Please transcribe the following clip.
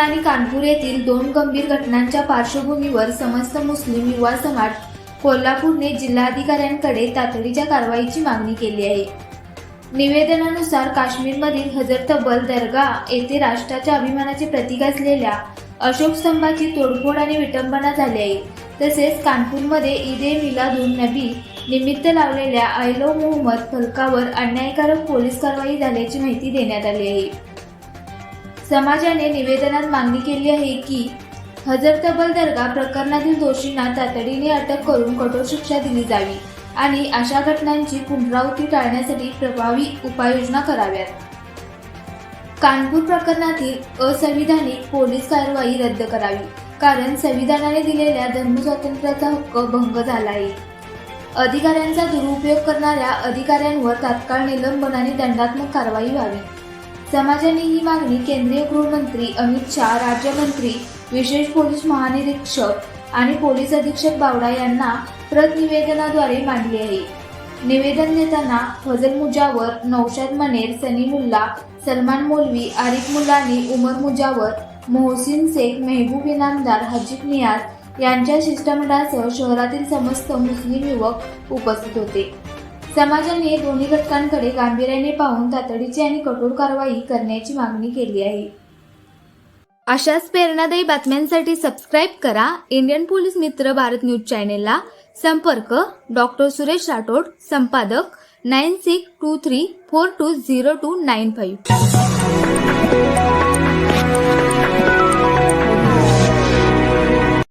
आणि कानपूर येथील दोन गंभीर घटनांच्या पार्श्वभूमीवर समस्त मुस्लिम युवा समाज कोल्हापूरने जिल्हाधिकाऱ्यांकडे तातडीच्या कारवाईची मागणी केली आहे. निवेदनानुसार काश्मीरमधील हजर तब्बल दर्गा येथे राष्ट्राच्या अभिमानाचे प्रतीक असलेल्या अशोक स्तंभाची तोडफोड आणि विटंबना झाली आहे. तसेच कानपूरमध्ये ईद ए मिलादुन नबी निमित्त लावलेल्या आयलो मोहम्मद फलकावर अन्यायकारक पोलीस कारवाई झाल्याची माहिती देण्यात आली आहे. समाजाने निवेदनात मागणी केली आहे की हजर तबल दर्गा प्रकरणातील दोषींना तातडीने अटक करून कठोर शिक्षा दिली जावी आणि अशा घटनांची पुनरावृत्ती टाळण्यासाठी प्रभावी उपाययोजना कराव्यात. कानपूर प्रकरणातील असंविधानिक पोलीस कारवाई रद्द करावी कारण संविधानाने दिलेल्या धर्मस्वातंत्र्याचा हक्क भंग झाला आहे अधिकाऱ्यांचा दुरुपयोग करणाऱ्या अधिकाऱ्यांवर तात्काळ निलंबन आणि दंडात्मक कारवाई व्हावी. समाजाने ही मागणी केंद्रीय गृहमंत्री अमित शहा राज्यमंत्री विशेष पोलीस महानिरीक्षक आणि पोलीस अधीक्षक बावडा यांना प्रत निवेदनाद्वारे मांडली आहे. निवेदन देताना फजल मुजावर नौशाद मनेर सनी मुल्ला सलमान मौलवी आरिफ मुलानी उमर मुजावर मोहसिन शेख मेहबूब इनामदार हजीब नियाज यांच्या शिष्टमंडळासह शहरातील समस्त मुस्लिम युवक उपस्थित होते. समाजाने दोन्ही घटकांकडे गांभीर्याने पाहून तातडीची आणि कठोर कारवाई करण्याची मागणी केली आहे. अशाच प्रेरणादायी बातम्यांसाठी सबस्क्राईब करा. इंडियन पोलीस मित्र भारत न्यूज चॅनेलला संपर्क. डॉक्टर सुरेश राठोड संपादक nine six two three four two zero two nine five.